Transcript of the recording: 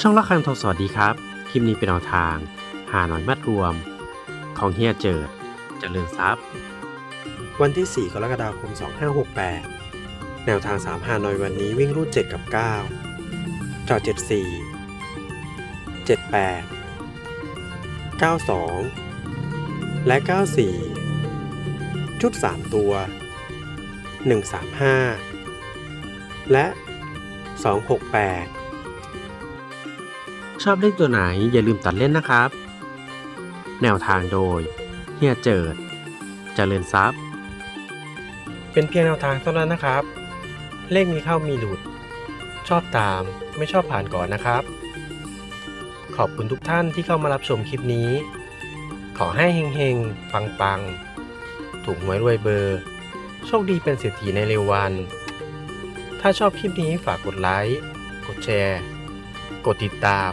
ช่องละครังทองสวัสดีครับ คลิปนี้เป็นแนวทาง หาหน่อยมัดรวม ของเฮียเจิดเจริญทรัพย์ วันที่ 4 กรกฎาคม 2568 แนวทาง 3 หาหน่อยวันนี้วิ่งรูด 7 กับ 9 จอ74 78 92 และ 94 ชุด 3 ตัว 135 และ 268 ชอบเล่นตัวไหนอย่าลืมตัดเล่นนะครับ แนวทางโดยเฮียเจิดเจริญทรัพย์ เป็นเพียงแนวทางเท่านั้นนะครับ เลขมีเข้ามีหลุด ชอบตามไม่ชอบผ่านก่อนนะครับ ขอบคุณทุกท่านที่เข้ามารับชมคลิปนี้ ขอให้เฮงๆ ปังๆ ถูกหวยรวยเบอร์ โชคดีเป็นเศรษฐีในเร็ววัน ถ้าชอบคลิปนี้ฝากกดไลค์ กดแชร์ กดติดตาม